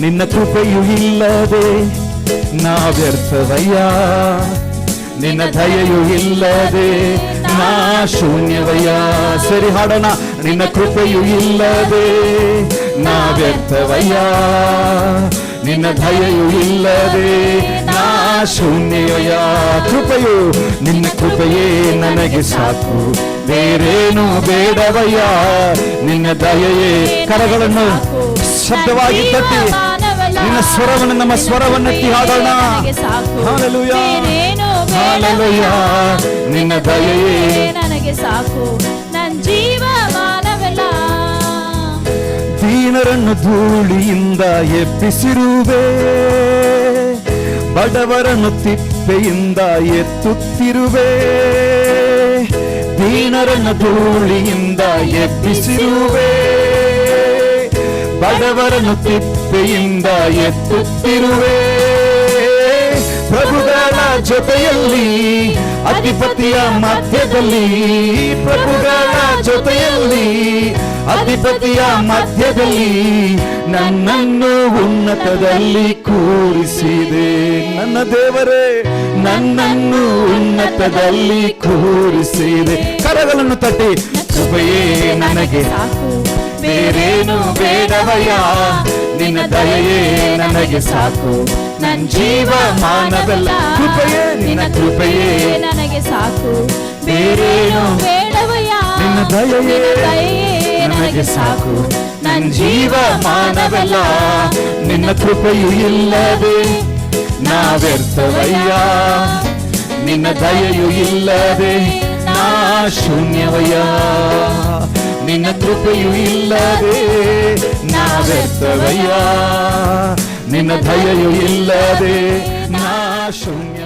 ನಿನ್ನ ಕೃಪೆಯು ಇಲ್ಲದೆ ನಾ ವ್ಯರ್ಥವಯ್ಯ. ನಿನ್ನ ದಯೆಯು ಇಲ್ಲದೆ ನಾ ಶೂನ್ಯವಯ್ಯ. ಸರಿ ಹಾಡೋಣ, ನಿನ್ನ ಕೃಪೆಯು ಇಲ್ಲದೆ ನಾ ವ್ಯರ್ಥವಯ್ಯ. ನಿನ್ನ ದಯೆಯು ಇಲ್ಲದೆ ನಾ ಶೂನ್ಯವಯ್ಯ. ಕೃಪೆಯು ನಿನ್ನ ಕೃಪೆಯೇ ನನಗೆ ಸಾಕು. ಬೇರೇನು ಬೇಡವಯ್ಯ. ನಿನ್ನ ದಯೆಯೇ ಕರಗಳನ್ನು ಶಬ್ದವಾಗಿ ತಟ್ಟಿ ನಿನ್ನ ಸ್ವರವನ್ನು ನಮ್ಮ ಸ್ವರವನ್ನು ಎತ್ತಿ ಹಾಡೋಣ. ಹಾಲೆಲೂಯ. ಹಾಲೆಲೂಯ. ನಿನ್ನ ದಯೆಯೇ ನನಗೆ ಸಾಕು. ನನ್ನ ಜೀವ ಮಾನವೆಲ್ಲ ದೀನರನ್ನು ಧೂಳಿಯಿಂದ ಎಬ್ಬಿಸಿರುವೆ. ಬಡವರನ್ನು ತಿಪ್ಪೆಯಿಂದ ಎತ್ತುತ್ತಿರುವೆ. ದೀನರನ್ನು ಧೂಳಿಯಿಂದ ಎಬ್ಬಿಸಿರುವೆ. ಬಡವರನ್ನು ತಿಪ್ಪೆಯಿಂದ ಎತ್ತುತ್ತಿರುವೆ. ಪ್ರಭುಗಳ ಜೊತೆಯಲ್ಲಿ, ಅಧಿಪತಿಯ ಮಧ್ಯದಲ್ಲಿ. ಪ್ರಭುಗಳ ಜೊತೆಯಲ್ಲಿ, ಅಧಿಪತಿಯ ಮಧ್ಯದಲ್ಲಿ ನನ್ನನ್ನು ಉನ್ನತದಲ್ಲಿ ಕೂರಿಸಿದೆ. ನನ್ನ ದೇವರೇ, ನನ್ನನ್ನು ಉನ್ನತದಲ್ಲಿ ಕೂರಿಸಿದೆ. ಕರಗಳನ್ನು ತಟ್ಟಿ, ಕೃಪೆಯೇ ನನಗೆ. ಸಾಕು. ಬೇರೇನು ಬೇಡವಯ್ಯ ನಿನ್ನ ದಯೆಯೇ ನನಗೆ ಸಾಕು. ನನ್ನ ಜೀವ ಮಾನದಲ್ಲ ಕೃಪೆಯೇ ನಿನ್ನ ಕೃಪೆಯೇ ನನಗೆ ಸಾಕು. ಬೇರೇನು ಬೇಡವಯ್ಯ ನಿನ್ನ ದಯೆಯೇ ನನಗೆ ಸಾಕು. ನನ್ನ ಜೀವ ಮಾನವಲ್ಲ ನಿನ್ನ ಕೃಪೆಯು ಇಲ್ಲದೆ ನಾವೆರ್ತವಯ್ಯ ನಿನ್ನ ದಯೆಯು ಇಲ್ಲದೆ ನಾ ಶೂನ್ಯವಯ್ಯ. ನಿನ್ನ ಕೃಪೆಯು ಇಲ್ಲದೆ ನಾ ವ್ಯರ್ಥವಯ್ಯ. ನಿನ್ನ ದಯೆಯು ಇಲ್ಲದೆ ನಾ ಶೂನ್ಯ